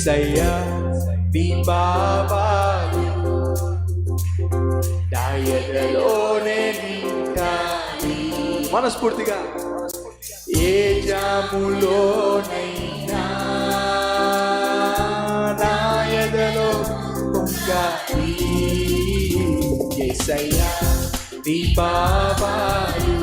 ఏసయ్యా నీ బాబాలు నా ఎదలోనే మనస్ఫూర్తిగా. ఏ జాములోనైనా నా ఎదలో పొంగాలి ఏసయ్యా నీ బాబాలు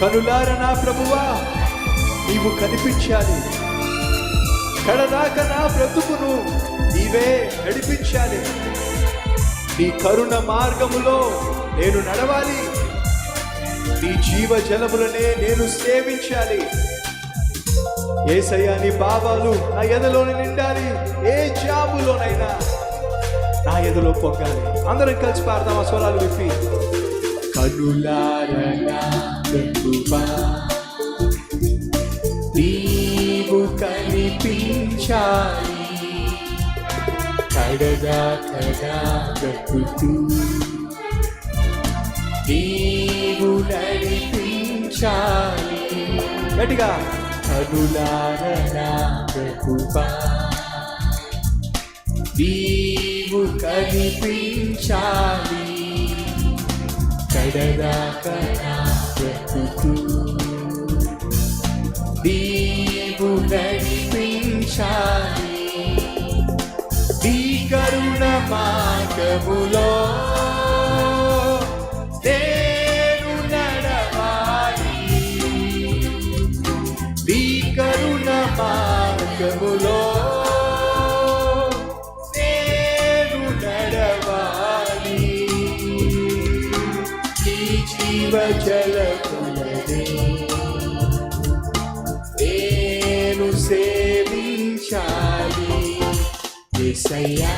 కనులార నా ప్రభువా నీవు కనిపించాలి. కడదాకా నా బ్రతుకును నీవే నడిపించాలి. నీ కరుణ మార్గములో నేను నడవాలి. నీ జీవ జలములనే నేను సేవించాలి. ఏసయ్యా నీ భావాలు నా ఎదలోనే నిండాలి. ఏ జాబులోనైనా నా ఎదలో పొంగాలి. అందరం కలిసి పాడదాం ఆ స్వరాలు విప్పి. కనులారనా ప్రభువా నీవు కనిపించాలి. కడగా కడా బ్రతుకు నీవు నడిపించాలి. గట్టిగా. కనులారనా ప్రభువా నీవు కనిపించాలి. కడదాకా నా బ్రతుకు నీవు నడిపించాలి నీ కరుణ మార్గములో సేవించాలి ఎసయ్యా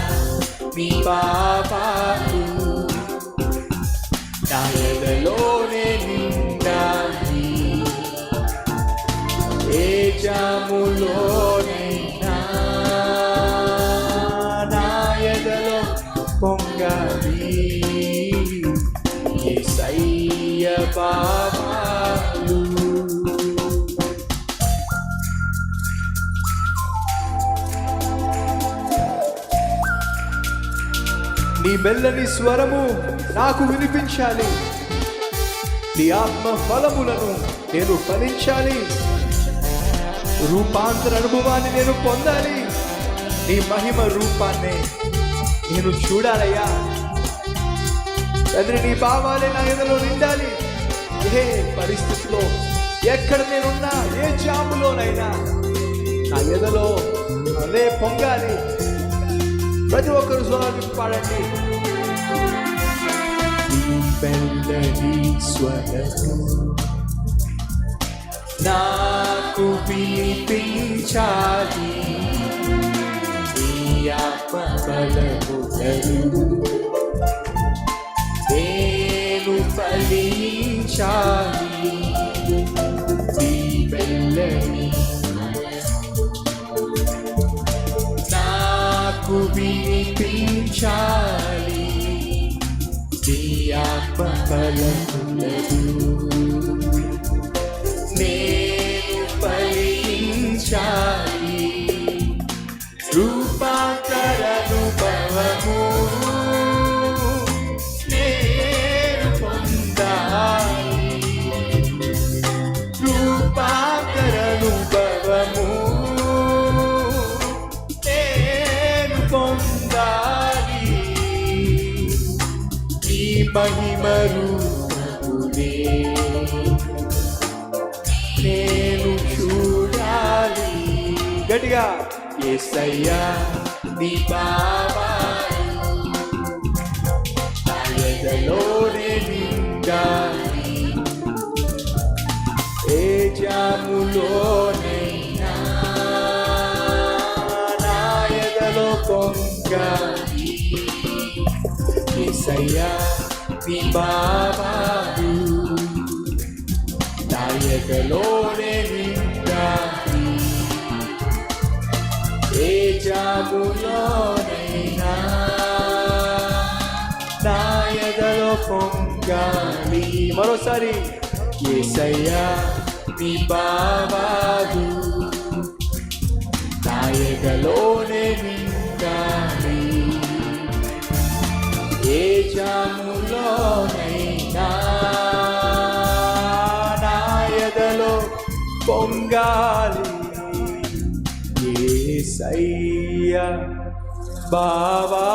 మీ బాబాలు నా నిండాలి. ఏ జాములోనైనా. నాయదలో పొంగాలి. ఏసయ్య బాబాలు నీ మెల్లని స్వరము నాకు వినిపించాలి. నీ ఆత్మ ఫలములను నేను ఫలించాలి. రూపాంతర అనుభవాన్ని నేను పొందాలి. నీ మహిమ రూపాన్ని నేను చూడాలయ్యా. తండ్రి నీ భావాలే నా ఎదలో నిండాలి. ఏ పరిస్థితిలో ఎక్కడ నేనున్నా ఏ జాములోనైనా నా ఎదలో అదే పొంగాలి. ప్రతి ఒక్కరు స్వరాన్ని పాడండి ఈ మెల్లని స్వరము నాకు వినిపించాలి నీ ఆత్మ బలములను నేను ఫలించాలి వినిపించాలి నీ ఆత్మ బలములను మహిమరు నేను చూడాలి. గట్టిగా. ఎస్సయ్యా నీ బాబా ఎదలోనే నిండాలి. ఏ జాములోనైనా నా ఎదలో బాబాలు నాయకలోనే నిండాలి. ఏ జాబులోనైనా నాయకలో పొంగాలి. మరోసారి ఏసయ్యా నీ బాబాలు నాయకలోనే పొంగాలి. ఏ సయ్య బాబా